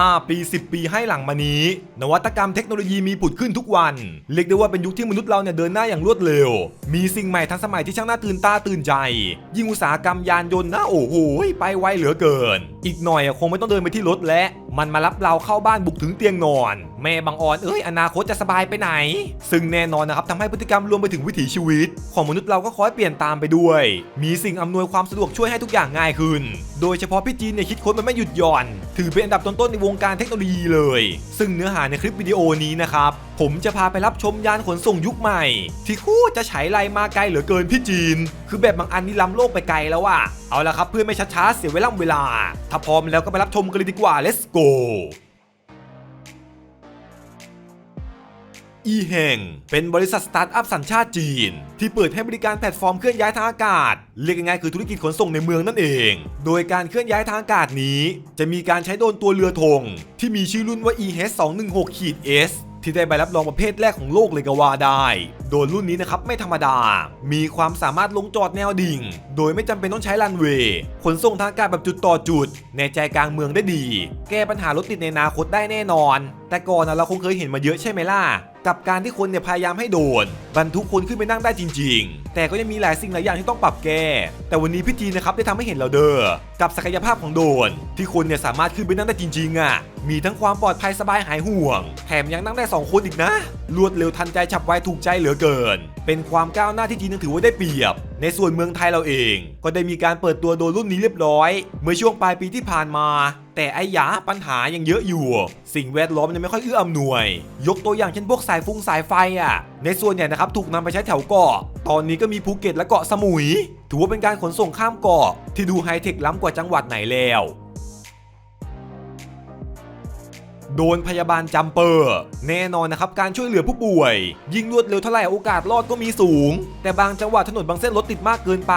5 ปี 10 ปีให้หลังมานี้ นวัตกรรมเทคโนโลยีมีผุดขึ้นทุกวัน เรียกได้ว่าเป็นยุคที่มนุษย์เราเนี่ยเดินหน้าอย่างรวดเร็ว มีสิ่งใหม่ทันสมัยที่ช่างน่าตื่นตาตื่นใจ ยิ่งอุตสาหกรรมยานยนต์นะโอ้โหไปไวเหลือเกิน อีกหน่อยอะคงไม่ต้องเดินไปที่รถและ มันมารับเราเข้าบ้านบุกถึงเตียงนอน แม่บางออนเอ้ยอนาคตจะสบายไปไหน ซึ่งแน่นอนนะครับทำให้พฤติกรรมรวมไปถึงวิถีชีวิต ของมนุษย์เราก็คอยเปลี่ยนตามไปด้วย มีสิ่งอำนวยความสะดวกช่วยให้ทุกอย่างง่ายขึ้น โดยเฉพาะพี่จีนเนี่ยคิดค้นมันไม่หยุดหย่อน ถือเป็นอันดับต้นๆในวงการเทคโนโลยีเลย ซึ่งเนื้อหาในคลิปวิดีโอนี้นะครับ ผมจะพาไปรับชมยานขนส่งยุคใหม่ ที่คู่จะฉายไลมาไกลเหลือเกินพี่จีน คือแบบบางอันนี่ล้ำโลกไปไกลแล้วอะเอาละครับเพื่อไม่ช้าๆเสียเวลาเวลา ถ้าพร้อมแล้วก็ไปรับชมกันเลยดีกว่า let's go อีเฮงเป็นบริษัทสตาร์ทอัพสัญชาติจีน ที่เปิดให้บริการแพลตฟอร์มเคลื่อนย้ายทางอากาศ เรียกง่ายๆคือธุรกิจขนส่งในเมืองนั่นเอง โดยการเคลื่อนย้ายทางอากาศนี้ จะมีการใช้โดนตัวเรือธงที่มีชื่อรุ่นว่า EH 2 1 6 S ที่ได้ใบรับรองประเภทแรกของโลกเลยก็ว่าได้ โดยรุ่นนี้นะครับไม่ธรรมดา มีความสามารถลงจอดแนวดิ่ง โดยไม่จำเป็นต้องใช้รันเวย์ขนส่งทางอากาศแบบจุดต่อจุด ในใจกลางเมืองได้ดี แก้ปัญหารถติดในอนาคตได้แน่นอน แต่ก่อนนะเราคงเคยเห็นมาเยอะใช่ไหมล่ะ กับการที่คนเนี่ยพยายามให้โดน บรรทุกคนขึ้นไปนั่งได้จริง ๆ แต่ก็ยังมีหลายสิ่งหลายอย่างที่ต้องปรับแก้ แต่วันนี้พี่จีนนะครับได้ทำให้เห็นเราเด้อกับศักยภาพของโดน ที่คนเนี่ยสามารถขึ้นไปนั่งได้จริงๆอะมีทั้งความปลอดภัยสบายหายห่วง แถมยังนั่งได้ 2 คนอีกนะ รวดเร็วทันใจฉับไวถูกใจเหลือเกิน เป็นความก้าวหน้าที่จีนยังถือว่าได้เปรียบ ในส่วนเมืองไทยเราเอง ก็ได้มีการเปิดตัวโดรนรุ่นนี้เรียบร้อย เมื่อช่วงปลายปีที่ผ่านมา แต่ไอ้ยาปัญหายังเยอะอยู่ สิ่งแวดล้อมยังไม่ค่อยเอื้ออำนวย ยกตัวอย่างเช่นพวกสายฟุงสายไฟอะ ในส่วนใหญ่นะครับถูกนำไปใช้แถวเกาะ ตอนนี้ก็มีภูเก็ตและเกาะสมุย ถือว่าเป็นการขนส่งข้ามเกาะที่ดูไฮเทคล้ำกว่าจังหวัดไหนแล้ว โดนพยาบาลจัมเปอร์ แน่นอนนะครับการช่วยเหลือผู้ป่วย ยิ่งรวดเร็วเท่าไหร่โอกาสรอดก็มีสูง แต่บางจังหวัดถนนบางเส้นรถติดมากเกินไป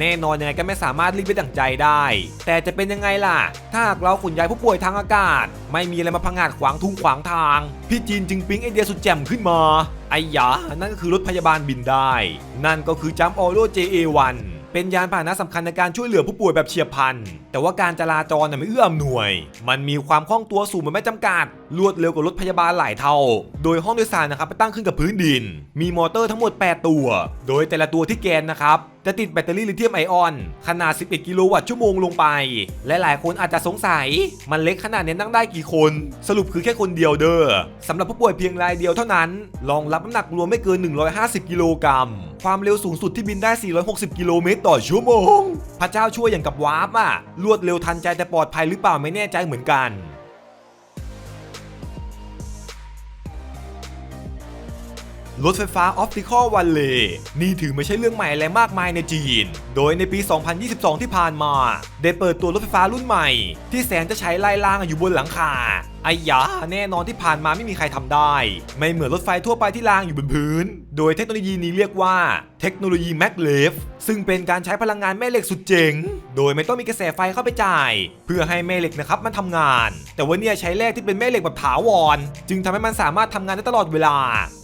แน่นอนยังไงก็ไม่สามารถรีบไปดั่งใจได้ แต่จะเป็นยังไงล่ะ ถ้าหากเราขนย้ายผู้ป่วยทางอากาศ ไม่มีอะไรมาพังงาดขวางทุ่งขวางทาง พี่จีนจึงปิ๊งไอเดียสุดแจ่มขึ้นมาไอ้ยานั่นก็คือรถพยาบาลบินได้ นั่นก็คือจัมออโร JA1 เป็นยานพาหนะสำคัญในการช่วยเหลือผู้ป่วยแบบเฉียบพลัน แต่ว่าการจราจรน่ะไม่เอื้ออำนวย มันมีความคล่องตัวสูงมันไม่จำกัด รวดเร็วกว่ารถพยาบาลหลายเท่า โดยห้องโดยสารนะครับไปตั้งขึ้นกับพื้นดิน มีมอเตอร์ทั้งหมด 8 ตัว โดยแต่ละตัวที่แกนนะครับ จะติดแบตเตอรี่ลิเธียมไอออน ขนาด 11 กิโลวัตต์ชั่วโมงลงไป และหลายคนอาจจะสงสัย มันเล็กขนาดนี้นั่งได้กี่คน สรุปคือแค่คนเดียวเด้อสำหรับผู้ป่วยเพียงรายเดียวเท่านั้นรองรับน้ำหนักรวมไม่เกิน 150 กิโลกรัมความเร็วสูงสุดที่บินได้ 460 กิโลเมตรต่อชั่วโมง พระเจ้าช่วยอย่างกับวาร์ปอะรวดเร็วทันใจแต่ปลอดภัยหรือเปล่าไม่แน่ใจเหมือนกัน รถไฟฟ้าออฟติคอลวันเลนี่ถือไม่ใช่เรื่องใหม่อะไรมากมายในจีน โดยในปี 2022 ที่ผ่านมา ได้เปิดตัวรถไฟฟ้ารุ่นใหม่ ที่แสนจะใช้ไล่ล่างอยู่บนหลังคาไอ้ยาแน่นอนที่ผ่านมาไม่มีใครทำได้ ไม่เหมือนรถไฟทั่วไปที่รางอยู่บนพื้น โดยเทคโนโลยีนี้เรียกว่า เทคโนโลยีแมกเลฟ ซึ่งเป็นการใช้พลังงานแม่เหล็กสุดเจ๋ง โดยไม่ต้องมีกระแสไฟเข้าไปจ่าย เพื่อให้แม่เหล็กนะครับมันทำงาน แต่ว่าเนี่ยใช้แร่ที่เป็นแม่เหล็กแบบถาวร จึงทำให้มันสามารถทำงานได้ตลอดเวลา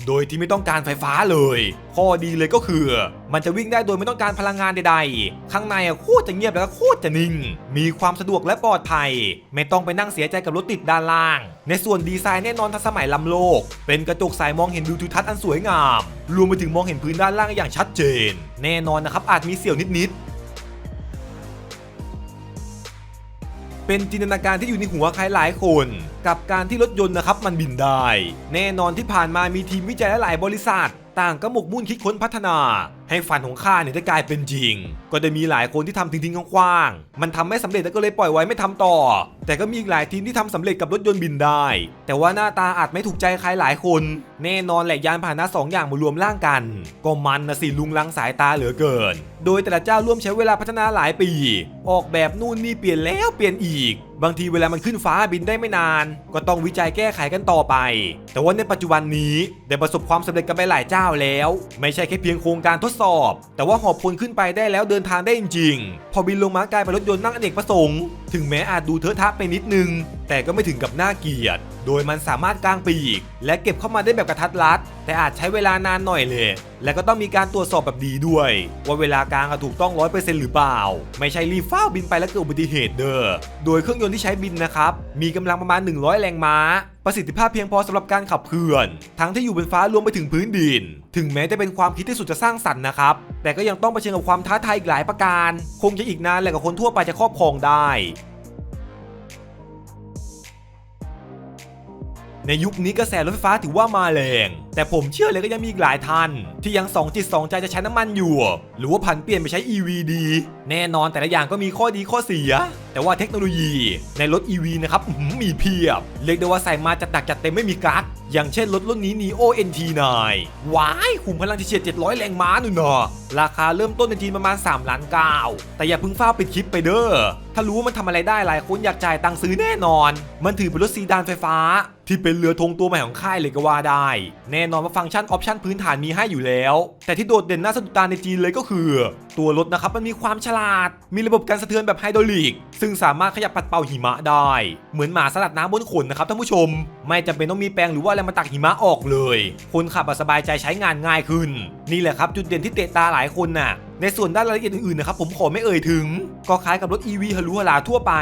โดยที่ไม่ต้องการไฟฟ้าเลย ข้อดีเลยก็คือ มันจะวิ่งได้โดยไม่ต้องการพลังงานใดๆ ข้างในอะโคตรจะเงียบแล้วก็โคตรจะนิ่ง มีความสะดวกและปลอดภัย ไม่ต้องไปนั่งเสียใจกับรถติดด้านล่าง ในส่วนดีไซน์แน่นอนทันสมัยล้ำโลก เป็นกระจกใสมองเห็นวิวทิวทัศน์อันสวยงาม รวมไปถึงมองเห็นพื้นด้านล่างอย่างชัดเจน แน่นอนนะครับอาจมีเสี่ยวนิดๆเป็นจินตนาการที่อยู่ในหัวใครหลายคน กับการที่รถยนต์นะครับมันบินได้ แน่นอนที่ผ่านมามีทีมวิจัยหลายบริษัท ต่างก็หมกมุ่นคิดค้นพัฒนา ให้ฝันของข้าเนี่ยได้กลายเป็นจริง ก็ได้มีหลายคนที่ทำทิ้งๆคว้างๆมันทำไม่สำเร็จแล้วก็เลยปล่อยไว้ไม่ทำต่อ แต่ก็มีอีกหลายทีมที่ทำสำเร็จกับรถยนต์บินได้ แต่ว่าหน้าตาอาจไม่ถูกใจใครหลายคน แน่นอนแหละยานพาหนะสองอย่างมารวมร่างกัน ก็มันนะสิลุงลังสายตาเหลือเกิน โดยแต่ละเจ้าร่วมใช้เวลาพัฒนาหลายปี ออกแบบนู่นนี่เปลี่ยนแล้วเปลี่ยนอีก บางทีเวลามันขึ้นฟ้าบินได้ไม่นาน ก็ต้องวิจัยแก้ไขกันต่อไป แต่ว่าในปัจจุบันนี้ได้ประสบความสำเร็จกันไปหลายเจ้าแล้ว ไม่ใช่แค่เพียงโครงการทดสอบ แต่ว่าหอบพลขึ้นไปได้แล้วเดินทางได้จริงๆ พอบินลงมากลายเป็นรถยนต์นั่งอเนกประสงค์ ถึงแม้อาจดูเทอะทะไปนิดนึง แต่ก็ไม่ถึงกับน่าเกลียด โดยมันสามารถกางปีก และเก็บเข้ามาได้แบบกระทัดรัดแต่อาจใช้เวลานานหน่อยเลย และก็ต้องมีการตรวจสอบแบบดีด้วย ว่าเวลากลางอะถูกต้อง100%หรือเปล่า ไม่ใช่รีฟ้าบินไปแล้วเกิดอุบัติเหตุเด้อ โดยเครื่องยนต์ที่ใช้บินนะครับ มีกำลังประมาณ 100 แรงม้า ประสิทธิภาพเพียงพอสำหรับการขับเคลื่อน ทั้งที่อยู่บนฟ้ารวมไปถึงพื้นดิน ถึงแม้จะเป็นความคิดที่สุดจะสร้างสรรค์นะครับ แต่ก็ยังต้องเผชิญกับความท้าทายอีกหลายประการ คงจะอีกนานแหละกับคนทั่วไปจะครอบครองได้ในยุคนี้กระแสรถไฟฟ้าถือว่ามาแรง แต่ผมเชื่อเลยก็ยังมีอีกหลายท่าน ที่ยังสองจิตสองใจจะใช้น้ำมันอยู่ หรือว่าผันเปลี่ยนไปใช้ EV ดีแน่นอนแต่ละอย่างก็มีข้อดีข้อเสีย แต่ว่าเทคโนโลยีในรถ EV นะครับมีเพียบ เรียกได้ว่าใส่มาจัดหนักจัดเต็มไม่มีกั๊กอย่างเช่นรถรุ่นนี้ Neo NT9 ว้ายขุมพลังที่เฉียด 700 แรงม้าหนูเนาะราคาเริ่มต้นในจีนประมาณ 3 ล้านเก้าแต่อย่าเพิ่งฟ้าวปิดคลิปไปเด้อ ถ้ารู้ว่ามันทำอะไรได้หลายคนอยากจ่ายตังค์ซื้อแน่นอน มันถือเป็นรถซีดานไฟฟ้า ที่เป็นเรือธงตัวใหม่ของค่ายเลยก็ว่าได้แน่นอนว่าฟังก์ชันออปชันพื้นฐานมีให้อยู่แล้ว แต่ที่โดดเด่นน่าสะดุดตาในจีนเลยก็คือ ตัวรถนะครับมันมีความฉลาด มีระบบการสะเทือนแบบไฮดรอลิก ซึ่งสามารถขยับปัดเป่าหิมะได้ เหมือนหมาสลัดน้ำบนขนนะครับท่านผู้ชม ไม่จำเป็นต้องมีแปรงหรือว่าอะไรมาตักหิมะออกเลย คนขับสบายใจใช้งานง่ายขึ้น นี่แหละครับจุดเด่นที่เตะตาหลายคนน่ะในส่วนด้านรายละเอียดอื่นๆนะครับผมขอไม่เอ่ยถึง ก็คล้ายกับรถ EV ฮารุฮาราทั่วไป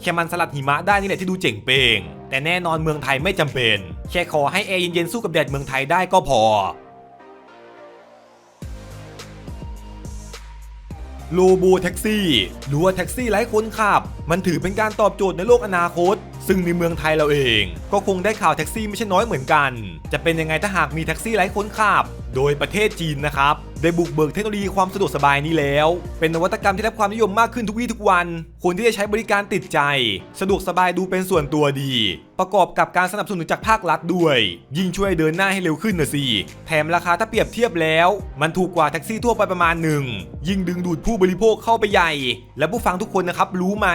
แค่มันสลัดหิมะได้นี่แหละที่ดูเจ๋งเป้ง แต่แน่นอนเมืองไทยไม่จำเป็น แค่ขอให้แอร์เย็นๆสู้กับแดดเมืองไทยได้ก็พอโลโบแท็กซี่หรือว่าแท็กซี่ไร้คนขับ มันถือเป็นการตอบโจทย์ในโลกอนาคต ซึ่งในเมืองไทยเราเอง ก็คงได้ข่าวแท็กซี่ไม่ใช่น้อยเหมือนกัน จะเป็นยังไงถ้าหากมีแท็กซี่ไร้คนขับ โดยประเทศจีนนะครับ ได้บุกเบิกเทคโนโลยีความสะดวกสบายนี้แล้ว เป็นนวัตกรรมที่ได้รับความนิยมมากขึ้นทุกวี่ทุกวัน คนที่จะใช้บริการติดใจ สะดวกสบายดูเป็นส่วนตัวดี ประกอบกับการสนับสนุนจากภาครัฐด้วย ยิ่งช่วยเดินหน้าให้เร็วขึ้นนะสิแถมราคาถ้าเปรียบเทียบแล้ว มันถูกกว่าแท็กซี่ทั่วไปประมาณหนึ่งยิ่งดึงดูดผู้บริโภคเข้าไปใหญ่ และผู้ฟังทุกคนนะครับรู้ไหม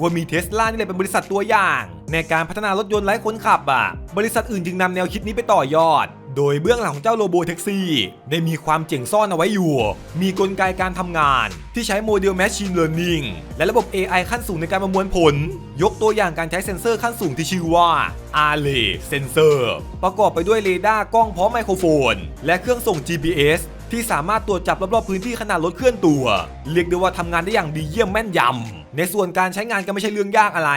ว่ามีเทสลานี่แหละเป็นบริษัทตัวอย่าง ในการพัฒนารถยนต์ไร้คนขับอะบริษัทอื่นจึงนำแนวคิดนี้ไปต่อยอด โดยเบื้องหลังของเจ้าโรโบแท็กซี่ ได้มีความเจ๋งซ่อนเอาไว้อยู่ มีกลไกการทำงาน ที่ใช้โมเดล Machine Learning และระบบ AI ขั้นสูงในการประมวลผล ยกตัวอย่างการใช้เซ็นเซอร์ขั้นสูงที่ชื่อว่า Array Sensor ประกอบไปด้วยเรดาร์กล้องพร้อมไมโครโฟน และเครื่องส่ง GPS ที่สามารถตรวจจับรอบๆพื้นที่ขณะรถเคลื่อนตัว เรียกได้ว่าทำงานได้อย่างดีเยี่ยมแม่นยำในส่วนการใช้งานก็ไม่ใช่เรื่องยากอะไร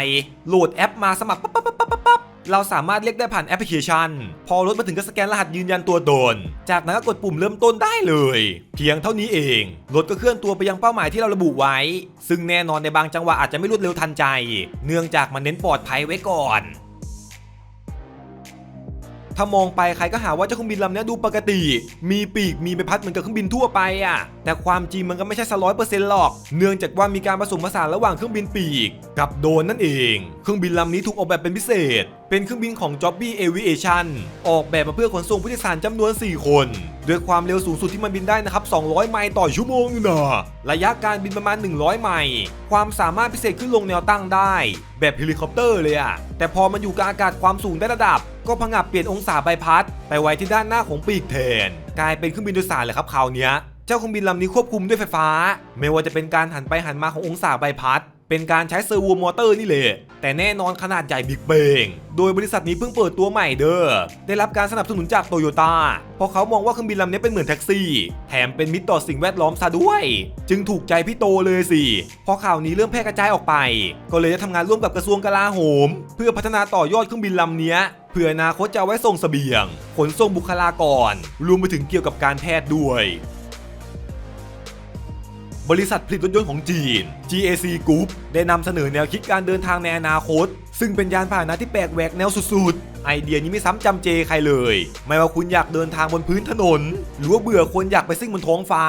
โหลดแอปมาสมัครปั๊บปั๊บปั๊บปั๊บปั๊บ เราสามารถเรียกได้ผ่านแอปพลิเคชัน พอรถมาถึงก็สแกนรหัสยืนยันตัวตน จากนั้นก็กดปุ่มเริ่มต้นได้เลย เพียงเท่านี้เอง รถก็เคลื่อนตัวไปยังเป้าหมายที่เราระบุไว้ ซึ่งแน่นอนในบางจังหวะอาจจะไม่รวดเร็วทันใจ เนื่องจากมันเน้นปลอดภัยไว้ก่อน ถ้ามองไปใครก็หาว่าเจ้าเครื่องบินลำนี้ดูปกติ มีปีกมีใบพัดเหมือนกับเครื่องบินทั่วไปอะ แต่ความจริงมันก็ไม่ใช่สร้อยเปอร์เซ็นต์หรอก เนื่องจากว่ามีการผสมผสานระหว่างเครื่องบินปีก กับโดนนั่นเอง เครื่องบินลำนี้ถูกออกแบบเป็นพิเศษ เป็นเครื่องบินของ Jobby Aviation ออกแบบมาเพื่อขนส่งผู้โดยสารจำนวน 4 คน ด้วยความเร็วสูงสุดที่มันบินได้นะครับ 200 ไมล์ต่อชั่วโมงอยู่นะระยะการบินประมาณ 100 ไมล์ ความสามารถพิเศษขึ้นลงแนวตั้งได้ แบบเฮลิคอปเตอร์เลยอะแต่พอมันอยู่กับอากาศความสูงได้ระดับ ก็พังับเปลี่ยนองศาใบพัด ไปไว้ที่ด้านหน้าของปีกแทน กลายเป็นเครื่องบินโดยสารเลยครับคราวเนี้ยเจ้าเครื่องบินลำนี้ควบคุมด้วยไฟฟ้า ไม่ว่าจะเป็นการหันไปหันมาขององศาใบพัด เป็นการใช้เซอร์โวมอเตอร์นี่แหละแต่แน่นอนขนาดใหญ่บิ๊กเบง โดยบริษัทนี้เพิ่งเปิดตัวใหม่เด้อ ได้รับการสนับสนุนจากโตโยต้า เพราะเขามองว่าเครื่องบินลำนี้เป็นเหมือนแท็กซี่ แถมเป็นมิตรต่อสิ่งแวดล้อมซะด้วย จึงถูกใจพี่โตเลยสิ พอข่าวนี้เริ่มแพร่กระจายออกไป ก็เลยได้ทำงานร่วมกับกระทรวงกลาโหม เพื่อพัฒนาต่อยอดเครื่องบินลำนี้เพื่ออนาคตจะเอาไว้ส่งเสบียง ขนส่งบุคลากร รวมไปถึงเกี่ยวกับการแพทย์ด้วย บริษัทผลิตรถยนต์ของจีน GAC Group ได้นำเสนอแนวคิดการเดินทางในอนาคต ซึ่งเป็นยานพาหนะที่แปลกแหวกแนวสุดๆ ไอเดียนี้ไม่ซ้ำจำเจใครเลย ไม่ว่าคุณอยากเดินทางบนพื้นถนน หรือว่าเบื่อคนอยากไปซิ่งบนท้องฟ้า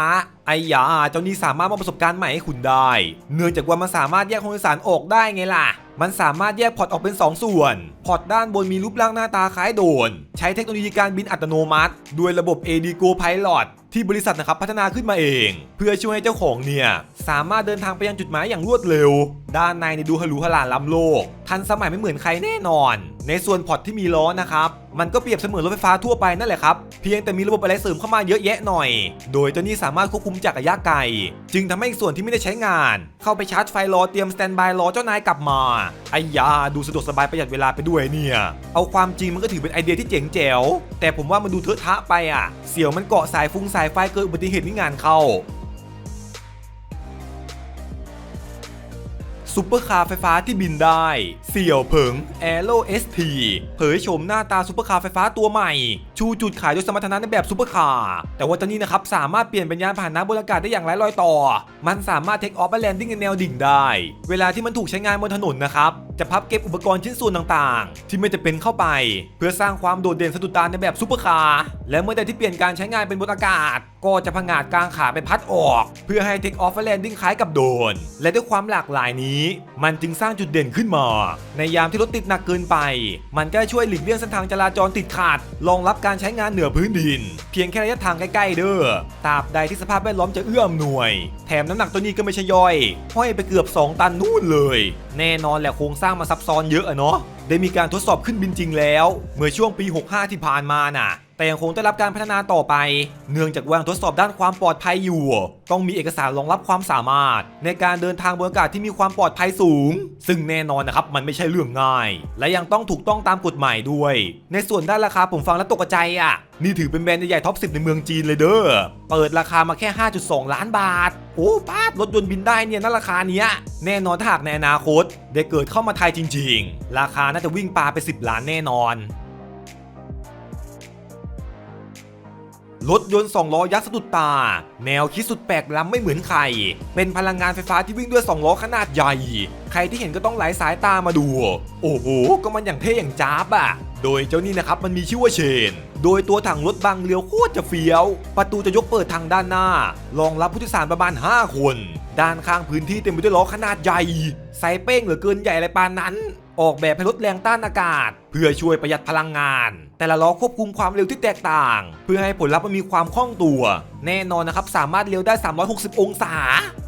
ไอ้ยาเจ้านี้สามารถมอบประสบการณ์ใหม่ให้คุณได้ เนื่องจากว่ามันสามารถแยกห้องโดยสารออกได้ไงล่ะ มันสามารถแยกพอร์ตออกเป็น 2 ส่วน พอร์ตด้านบนมีรูปร่างหน้าตาคล้ายโดรนใช้เทคโนโลยีการบินอัตโนมัติ ด้วยระบบ ADGO Pilot ที่บริษัทนะครับพัฒนาขึ้นมาเอง เพื่อช่วยให้เจ้าของเนี่ยสามารถเดินทางไปยังจุดหมายอย่างรวดเร็ว ด้านในเนี่ยดูฮารุฮาลาล้ำโลก ทันสมัยไม่เหมือนใครแน่นอน ในส่วนพอร์ตที่มีล้อนะครับมันก็เปรียบเสมือนรถไฟฟ้าทั่วไปนั่นแหละครับ เพียงแต่มีระบบอะไรเสริมเข้ามาเยอะแยะหน่อย โดยเจ้านี้สามารถควบคุมจากระยะไกล จึงทำให้อีกส่วนที่ไม่ได้ใช้งาน เข้าไปชาร์จไฟรอเตรียมสแตนบายรอเจ้านายกลับมาไอ้ยาดูสะดวกสบายประหยัดเวลาไปด้วยเนี่ย เอาความจริงมันก็ถือเป็นไอเดียที่เจ๋งแจ๋วแต่ผมว่ามันดูเทอะทะไปอะ เสี่ยวมันเกาะสายฟุ้งสายไฟเกิดอุบัติเหตุที่งานเข้าซุปเปอร์คาร์ไฟฟ้าที่บินได้ เสี่ยวเผิง Aero ST เผยโฉมหน้าตาซุปเปอร์คาร์ไฟฟ้าตัวใหม่ ชูจุดขายโดยสมรรถนะในแบบซุปเปอร์คาร์แต่ว่าตอนนี้นะครับสามารถเปลี่ยนเป็นยานพาหนะบนอากาศได้อย่างไร้รอยต่อ มันสามารถเทคออฟและแลนดิ้งในแนวดิ่งได้ เวลาที่มันถูกใช้งานบนถนนนะครับจะพับเก็บอุปกรณ์ชิ้นส่วนต่างๆ ที่ไม่จะเป็นเข้าไป เพื่อสร้างความโดดเด่นสะดุดตาในแบบซุปเปอร์คาร์และเมื่อใดที่เปลี่ยนการใช้งานเป็นบนอากาศ ก็จะพังงาดกลางขาไปพัดออก เพื่อให้เทคออฟและแลนดิ้งคล้ายกับโดน และด้วยความหลากหลายนี้ มันจึงสร้างจุดเด่นขึ้นมา ในยามที่รถติดหนักเกินไป มันก็ช่วยหลีกเลี่ยงเส้นทางจราจรติดขัดรองรับการการใช้งานเหนือพื้นดิน เพียงแค่ระยะทางใกล้ๆเด้อตราบใดที่สภาพแวดล้อมจะเอื้ออำนวย แถมน้ำหนักตัวนี้ก็ไม่ใช่ย่อย ห้อยไปเกือบ 2 ตันนู่นเลย แน่นอนแหละโครงสร้างมาซับซ้อนเยอะอะเนาะได้มีการทดสอบขึ้นบินจริงแล้ว เมื่อช่วงปี 65 ที่ผ่านมาน่ะ แต่ยังคงได้รับการพัฒนาต่อไป เนื่องจากวางทดสอบด้านความปลอดภัยอยู่ ต้องมีเอกสารรองรับความสามารถ ในการเดินทางบนอากาศที่มีความปลอดภัยสูง ซึ่งแน่นอนนะครับมันไม่ใช่เรื่องง่าย และยังต้องถูกต้องตามกฎหมายด้วย ในส่วนด้านราคาผมฟังแล้วตกใจอะ นี่ถือเป็นแบรนด์ใหญ่ท็อป 10 ในเมืองจีนเลยเด้อ เปิดราคามาแค่ 5.2 ล้านบาท โอ้ป้าดรถยนต์บินได้เนี่ยนั่นราคาเนี้ย แน่นอนถ้าหากในอนาคต ได้เกิดเข้ามาไทยจริง ๆ ราคาน่าจะวิ่งปลาไป 10 ล้านแน่นอน รถยนต์2ล้อยักษ์สะดุดตา แนวคิดสุดแปลกล้ำไม่เหมือนใคร เป็นพลังงานไฟฟ้าที่วิ่งด้วย2ล้อขนาดใหญ่ ใครที่เห็นก็ต้องไหลสายตามาดู โอ้โห ก็มันอย่างเท่อย่างจ้าบอะโดยเจ้านี่นะครับมันมีชื่อว่าเชน โดยตัวถังรถบังเลี้ยวโคตรจะเฟี้ยว ประตูจะยกเปิดทางด้านหน้า รองรับผู้โดยสารประมาณ 5 คน ด้านข้างพื้นที่เต็มไปด้วยล้อขนาดใหญ่ไซส์เป้งเหลือเกินใหญ่อะไรปานนั้น ออกแบบให้ลดแรงต้านอากาศ เพื่อช่วยประหยัดพลังงาน แต่ละล้อควบคุมความเร็วที่แตกต่าง เพื่อให้ผลลัพธ์มันมีความคล่องตัว แน่นอนนะครับสามารถเลี้ยวได้ 360 องศา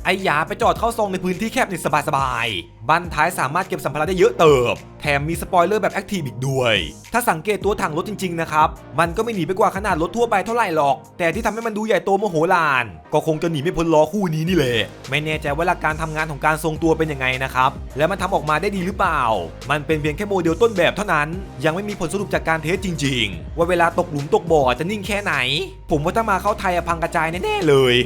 ไอ้ยาไปจอดเข้าซองในพื้นที่แคบในสบายๆ บันท้ายสามารถเก็บสัมภาระได้เยอะเติบ แถมมีสปอยเลอร์แบบแอคทีฟอีกด้วย ถ้าสังเกตตัวถังรถจริงๆนะครับ มันก็ไม่หนีไปกว่าขนาดรถทั่วไปเท่าไหร่หรอก แต่ที่ทำให้มันดูใหญ่โตโมโหลาน ก็คงจะหนีไม่พ้นล้อคู่นี้นี่แหละไม่แน่ใจว่าหลักการทำงานของการทรงตัวเป็นยังไงนะครับ และมันทำออกมาได้ดีหรือเปล่า มันเป็นเพียงแค่โมเดลต้นแบบเท่านั้น ยังไม่มีผลสรุปจากการเทสจริง ๆ ว่าเวลาตกหลุมตกบ่อจะนิ่งแค่ไหน ผมว่าถ้ามาเข้าไทยพังกระจายแน่ๆเลย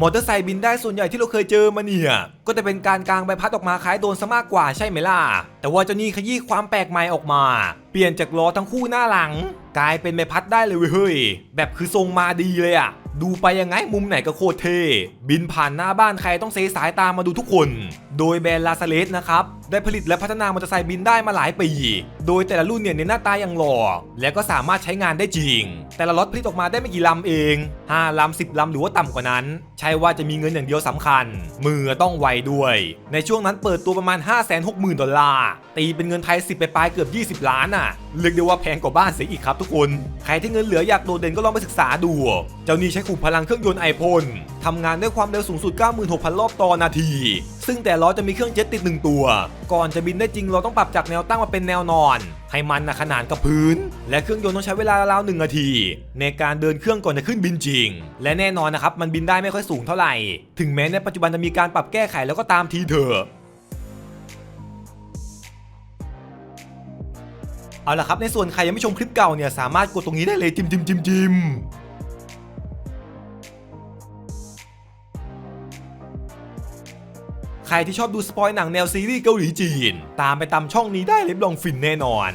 มอเตอร์ไซค์บินได้ส่วนใหญ่ที่เราเคยเจอมาเนี่ย ก็จะเป็นการกางใบพัดออกมาคล้ายโดนซะมากกว่าใช่ไหมล่ะ แต่ว่าเจ้านี่ขยี้ความแปลกใหม่ออกมา เปลี่ยนจากล้อทั้งคู่หน้าหลัง กลายเป็นใบพัดได้เลยเว้ยเฮ้ยแบบคือทรงมาดีเลยอะ ดูไปยังไงมุมไหนก็โคตรเท่บินผ่านหน้าบ้านใครต้องเซสายตามมาดูทุกคน โดยแบรนด์ลาซาเลสนะครับได้ผลิตและพัฒนามอเตอร์ไซค์บินได้มาหลายปี โดยแต่ละรุ่นเนี่ยเน้นหน้าตาอย่างหล่อ และก็สามารถใช้งานได้จริง แต่ละล็อตผลิตออกมาได้ไม่กี่ลำเอง5ลำ10ลำหรือว่าต่ำกว่านั้น ใช่ว่าจะมีเงินอย่างเดียวสำคัญ มือต้องไวด้วย ในช่วงนั้นเปิดตัวประมาณ 560,000ดอลลาร์ตีเป็นเงินไทย 10ไปปลายเกือบ 20 ล้านอะเรียกได้ว่าแพงกว่าบ้านเสียอีกครับทุกคน ใครที่เงินเหลืออยากโดดเด่นก็ลองไปศึกษาดู เจ้านี้ใช้ขุมพลังเครื่องยนต์ไอพ่นทำงานด้วยความเร็วสูงสุด 96,000 รอบต่อนาที ซึ่งแต่ล้อจะมีเครื่องเจ็ตติดหนึ่งตัว ก่อนจะบินได้จริงเราต้องปรับจากแนวตั้งมาเป็นแนวนอน ให้มันนะขนานกับพื้น และเครื่องยนต์ต้องใช้เวลาราวๆหนึ่งนาที ในการเดินเครื่องก่อนจะขึ้นบินจริง และแน่นอนนะครับมันบินได้ไม่ค่อยสูงเท่าไหร่ ถึงแม้ในปัจจุบันจะมีการปรับแก้ไขแล้วก็ตามทีเถอะ เอาละครับในส่วนใครยังไม่ชมคลิปเก่าเนี่ยสามารถกดตรงนี้ได้เลยจิมจิมจิมจิมใครที่ชอบดูสปอยหนังแนวซีรีส์เกาหลีจีน ตามไปตามช่องนี้ได้เลยรับลองฟินแน่นอน